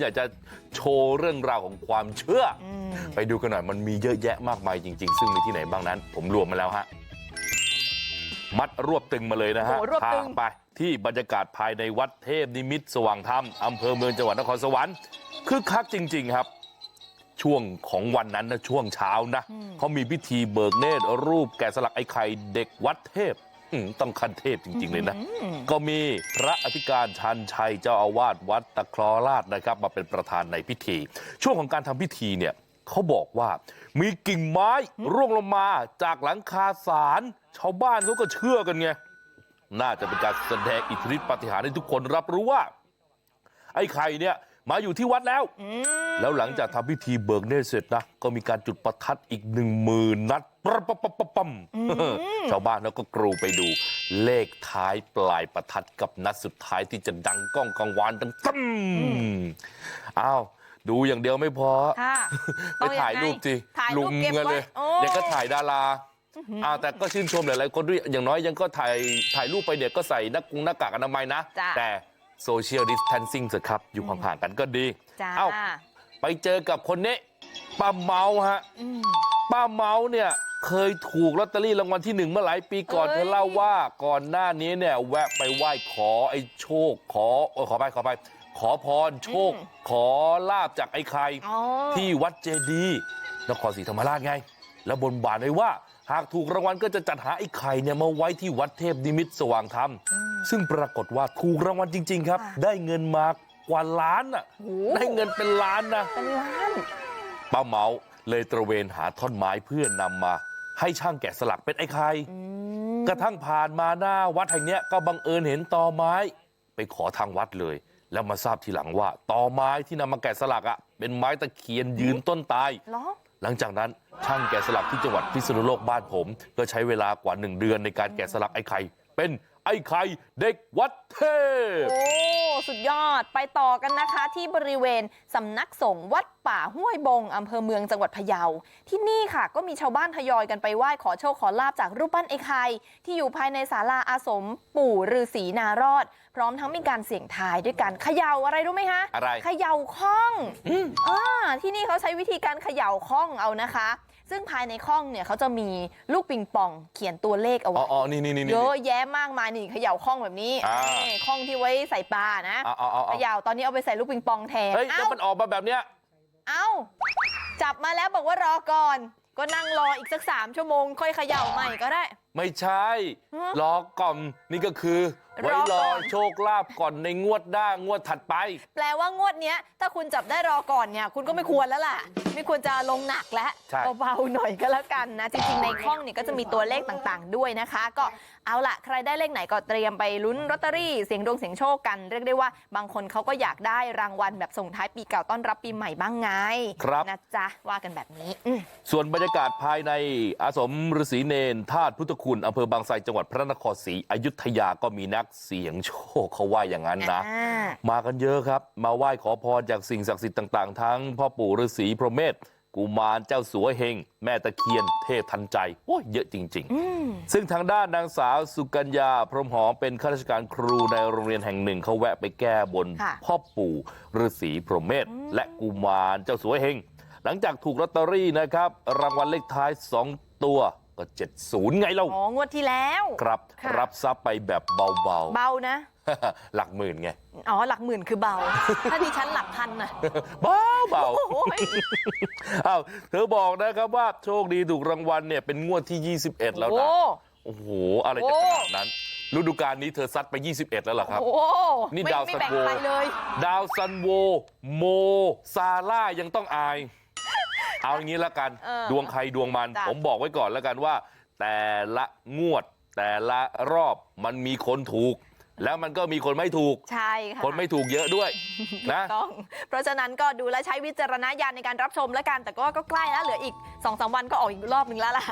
อยากจะโชว์เรื่องราวของความเชื่ออมไปดูกันหน่อยมันมีเยอะแยะมากมายจริงๆซึ่งมีที่ไหนบ้างนั้น ผมรวมมาแล้วฮะมัดรวบตึงมาเลยนะฮะโอ้รวบพาตึงไปที่บรรยากาศภายในวัดเทพนิมิตรสว่างธรรมอำเภอเมืองจังหวัดนครสวรรค์คึกคักจริง ๆ ครับ ช่วงของวันนั้นนะช่วงเช้านะเขามีพิธีเบิกเนตรรูปแกะสลักไอ้ไข่เด็กวัดเทพอืม ต้องคันเทพจริงๆเลยนะอืมก็มีพระอธิการชันชัยเจ้าอาวาสวัดตะคลอราชนะครับมาเป็นประธานในพิธี ช่วงของการทำพิธีเนี่ยเขาบอกว่ามีกิ่งไม้ร่วงลงมาจากหลังคาศาลชาวบ้านเขาก็เชื่อกันไงน่าจะเป็นการแสดงอิทธิฤทธิปาฏิหาริย์ให้ทุกคนรับรู้ว่า ไอ้ไข่เนี่ยมาอยู่ที่วัดแล้วอืมแล้วหลังจากทำพิธีเบิกเนตรเสร็จนะ ก็มีการจุดประทัดอีกหนึ่งหมื่นนัด ชาวบ้านเขาก็กรูไปดูเลขท้ายปลายประทัดกับนัดสุดท้ายที่จะดังก้องกังวานดังตั้มอ้าวดูอย่างเดียวไม่พอไปถ่ายรูปสิถ่ายรูปลุมเก็บกันเลยโอ้เดี๋ยวก็ถ่ายดาราอ้าวแต่ก็ชื่นชมหลายๆคนด้วยอย่างน้อยยังก็ถ่ายถ่ายรูปไปเนี่ยก็ใส่หน้ากงหน้ากากอนามัยนะ แต่โซเชียลดิส a ทนซิ่งสิครับ อยู่ห่างๆกันก็ดีจ้าเอ้าไปเจอกับคนนี้ป้าเมาฮะอืมป้าเมาเนี่ย เคยถูกลอตเตอรี่รางวัลที่หนึ่งเมื่อหลายปีก่อนเอ้ยเธอเล่าว่าก่อนหน้านี้เนี่ยแวะไปไหว้ขอไอ้โชคขอเออขอไปขอไปขอพรโชคขอลาบจากไอ้ไข่อ๋อที่วัดเจดีย์นครศรีธรรมราชไง แล้วบนบานไว้ว่า หากถูกรางวัลก็จะจัดหาไอ้ไข่เนี่ยมาไว้ที่วัดเทพนิมิตรสว่างธรรม ซึ่งปรากฏว่าถูกรางวัลจริง ๆ ครับค่ะได้เงินมากว่าล้านอะโหได้เงินเป็นล้านนะเป็นล้านป้าเมาเลยตระเวนหาท่อนไม้เพื่อนำมา ให้ช่างแกะสลักเป็นไอ้ไข่อืมกระทั่งผ่านมาหน้าวัดแห่งเนี้ยก็บังเอิญเห็นตอไม้ไปขอทางวัดเลยแล้วมาทราบทีหลังว่าตอไม้ที่นำมาแกะสลักอะเป็นไม้ตะเคียนยืนต้นตายเหรอหลังจากนั้นช่างแกะสลักที่จังหวัดพิษณุโลกบ้านผมก็ใช้เวลากว่าหนึ่งเดือนในการแกะสลักไอ้ไข่เป็น ไอ้ไข่เด็กวัดเทพโอ้สุดยอดไปต่อกันนะคะที่บริเวณสำนักสงฆ์วัดป่าห้วยบงอำเภอเมืองจังหวัดพะเยาที่นี่ค่ะก็มีชาวบ้านทยอยกันไปไหว้ขอโชคขอลาบจากรูปปั้นไอ้ไข่ที่อยู่ภายในศาลาอาสมปู่ฤาษีนารอด พร้อมทั้งมีการเสี่ยงทายด้วยการเขย่าอะไรรู้ไหมคะอะไรเขย่าข้องอ่าที่นี่เขาใช้วิธีการเขย่าข้องเอานะคะ ซึ่งภายในข้องเนี่ยเขาจะมีลูกปิงปองเขียนตัวเลขเอาอ๋ไว้ออ๋อนี่นี่นี่เยอะแยะมากมายนี่เขย่าข้องแบบนี้อ่านี่ข้องที่ไว้ใส่ปลานะเอาเอาเอาเขย่าตอนนี้เอาไปใส่ลูกปิงปองแทนเฮ้ยเอ้าแล้วมันออกมาแบบเนี้ยเอ้าจับมาแล้วบอกว่ารอก่อน ก็นั่งรออีกสักสามชั่วโมง ค่อยเขย่าใหม่ก็ได้ ไม่ใช่ฮะรอก่อนนี่ก็คือไว้รอรก่ออนโชคลาภก่อนในงวดหน้างวดถัดไป แปลว่างวดเนี้ยถ้าคุณจับได้รอก่อนเนี่ยคุณก็ไม่ควรแล้วล่ะ ไม่ควรจะลงหนักแล้วใช่เบาๆหน่อยก็แล้วกันนะ จริงๆ ในข้องเนี่ยก็จะมีตัวเลขต่างๆ ด้วยนะคะ ก็เอาล่ะ ใครได้เลขไหนก็เตรียมไปลุ้นลอตเตอรี่เสียงดวงเสียงโชคกันเรียกได้ว่าบางคนเขาก็อยากได้รางวัลแบบส่งท้ายปีเก่าต้อนรับปีใหม่บ้างไงครับนะจ๊ะว่ากันแบบนี้อืมส่วนบรรยากาศภายในอาสมฤาษีเนนธาตุพุทธคุณอำเภอบางไทรจังหวัดพระนครศรีอยุธยาก็มีนักเสี่ยงโชคเขาว่าอย่างนั้นนะอ่ามากันเยอะครับมาไหว้ขอพรจากสิ่งศักดิ์สิทธิ์ต่างๆทั้งพ่อปู่ฤาษีพรหมเมธกุมารเจ้าสัวเฮงแม่ตะเคียนเทพทันใจโอ้ยเยอะจริงอืมๆซึ่งทางด้านนางสาวสุกัญญาพรหมหอมเป็นข้าราชการครูในโรงเรียนแห่งหนึ่งเขาแวะไปแก้บนค่ะพ่อปู่ฤาษีพรหมเมธและกุมารเจ้าสัวเฮงหลังจากถูกลอตเตอรี่นะครับ รางวัลเลขท้าย 2 ตัว ก็70ไงเล่าอ๋องวดที่แล้วครับค่ะรับทรัพย์ไปแบบเบาเบานะๆหลักหมื่นไงอ๋อหลักหมื่นคือเบา ถ้าดิฉันหลักพันน่ะเบาเบาโอ้ยๆอ้าวเธอบอกนะครับว่าโชคดีถูกรางวัลเนี่ยเป็นงวดที่ 21 แล้วโอ้นะโอ้โหอะไรจะขนาดนั้นฤดูกาลนี้เธอซัดไป 21 แล้วเหรอครับโอ้นี่ไม่ดาวไม่สันแบ่งโวใครเลยดาวซันโว โมซาร่ายังต้องอาย เอาอย่างนี้ละกันเออดวงใครดวงมันจ้ะผมบอกไว้ก่อนแล้วกันว่าแต่ละงวดแต่ละรอบมันมีคนถูกแล้วมันก็มีคนไม่ถูกใช่ค่ะคนไม่ถูกเยอะด้วยนะต้องเพราะฉะนั้นก็ดูแลใช้วิจารณญาณในการรับชมแล้วกันแต่ก็ก็ใกล้แล้วเหลืออีก2อสวันก็ออกอีกรอบนึงแล้วล่ะ